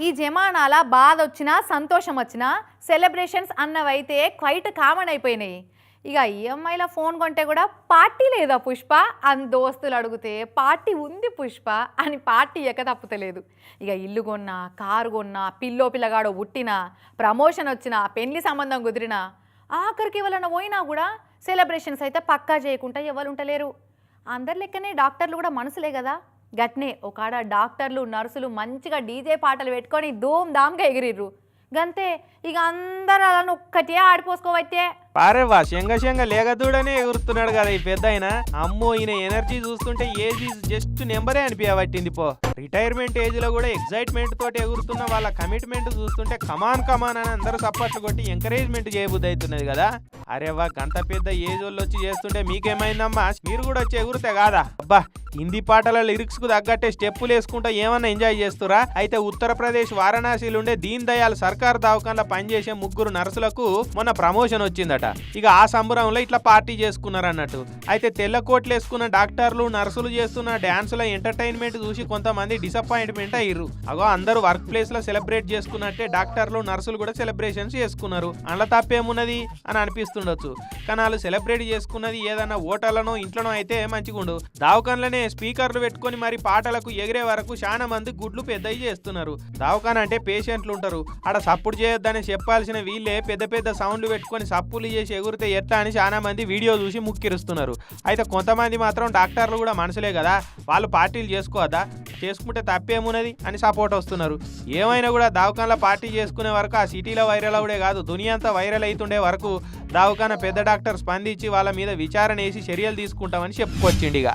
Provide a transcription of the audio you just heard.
ఈ జమానాల బాధ వచ్చినా సంతోషం వచ్చినా సెలబ్రేషన్స్ అన్నవైతే క్వైట్ కామన్ అయిపోయినాయి. ఇక ఈఎంఐలో ఫోన్ కొంటే కూడా పార్టీ లేదా పుష్ప? అని దోస్తులు అడిగితే పార్టీ ఉంది పుష్ప అని పార్టీ ఎక్క తప్పుతలేదు. ఇక ఇల్లు కొన్నా కారు కొన్నా పిల్లో పిల్లగాడో పుట్టినా ప్రమోషన్ వచ్చినా పెళ్ళి సంబంధం కుదిరినా ఆఖరికి ఎవరైనా పోయినా కూడా సెలబ్రేషన్స్ అయితే పక్కా చేయకుండా ఎవరు ఉంటలేరు అందరి లెక్కనే డాక్టర్లు కూడా మనసులే కదా. గట్నే ఒకడ డాక్టర్లు నర్సులు మంచిగా డీజే పాటలు పెట్టుకొని ధూమ్ ధామ్గా ఎగిరిర్రు. గంతే ఇక అందరు అలా ఒక్కటే ఆడిపోసుకోవచ్చే పారేవా శంగ శంగ లేగదూడనే ఎగురుతున్నాడు కదా ఈ పెద్ద ఆయన అమ్మో ఈయన ఎనర్జీ చూస్తుంటే ఏజ్ ఈజ్ జస్ట్ నెంబరే అనిపించబట్టింది పో. రిటైర్మెంట్ ఏజ్లో కూడా ఎగ్జైట్మెంట్ తోటి ఎగురుతున్న వాళ్ళ కమిట్మెంట్ చూస్తుంటే కమాన్ కమాన్ అని అందరూ సపోర్ట్లు కొట్టి ఎంకరేజ్మెంట్ చేయబుద్ధి అవుతున్నది కదా. అరే వా గంత పెద్ద ఏజ్ వాళ్ళు వచ్చి చేస్తుంటే మీకేమైందమ్మా? మీరు కూడా వచ్చి ఎగురుతే కాదా? అబ్బా హిందీ పాటల లిరిక్స్కు తగ్గట్టే స్టెప్పులు వేసుకుంటా ఏమన్నా ఎంజాయ్ చేస్తురా? అయితే ఉత్తరప్రదేశ్ వారణాసిలుండే దీన్ దయాల్ సర్కార్ దవాఖానలో పనిచేసే ముగ్గురు నర్సులకు మొన్న ప్రమోషన్ వచ్చిందట. ఇక ఆ సంబరంలో ఇట్లా పార్టీ చేసుకున్నారు అన్నట్టు. అయితే తెల్ల కోట్లు వేసుకున్న డాక్టర్లు నర్సులు చేస్తున్న డాన్సుల ఎంటర్టైన్మెంట్ చూసి కొంతమంది డిసప్పాయింట్మెంట్ అయ్యారు అగో అందరూ వర్క్ ప్లేస్లో సెలబ్రేట్ చేసుకున్నట్టే డాక్టర్లు నర్సులు కూడా సెలబ్రేషన్స్ చేసుకున్నారు. అందులో తప్పేమున్నది? అని అనిపిస్తుండొచ్చు. కానీ వాళ్ళు సెలబ్రేట్ చేసుకున్నది ఏదైనా ఓటర్లను ఇంట్లోనో అయితే మంచిగుండు. దావకంలోనే స్పీకర్లు పెట్టుకొని మరి పాటలకు ఎగిరే వరకు చాలా మంది గుడ్లు పెద్దవి చేస్తున్నారు. దవాఖాన అంటే పేషెంట్లు ఉంటారు ఆడ సప్పుడు చేయొద్దని చెప్పాల్సిన వీళ్ళే పెద్ద పెద్ద సౌండ్లు పెట్టుకొని సప్పులు చేసి ఎగురితే ఎట్లా అని చాలా మంది వీడియో చూసి ముక్కిరుస్తున్నారు. అయితే కొంతమంది మాత్రం డాక్టర్లు కూడా మనసులే కదా. వాళ్ళు పార్టీలు చేసుకోవద్దా? చేసుకుంటే తప్పేమున్నది అని సపోర్ట్ వస్తున్నారు. ఏమైనా కూడా దావకాన్లో పార్టీ చేసుకునే వరకు ఆ సిటీలో వైరల్ అవుడే కాదు దునియా అంతా వైరల్ అవుతుండే వరకు దావకాన పెద్ద డాక్టర్ స్పందించి వాళ్ళ మీద విచారణ వేసి చర్యలు తీసుకుంటామని చెప్పుకొచ్చిండిగా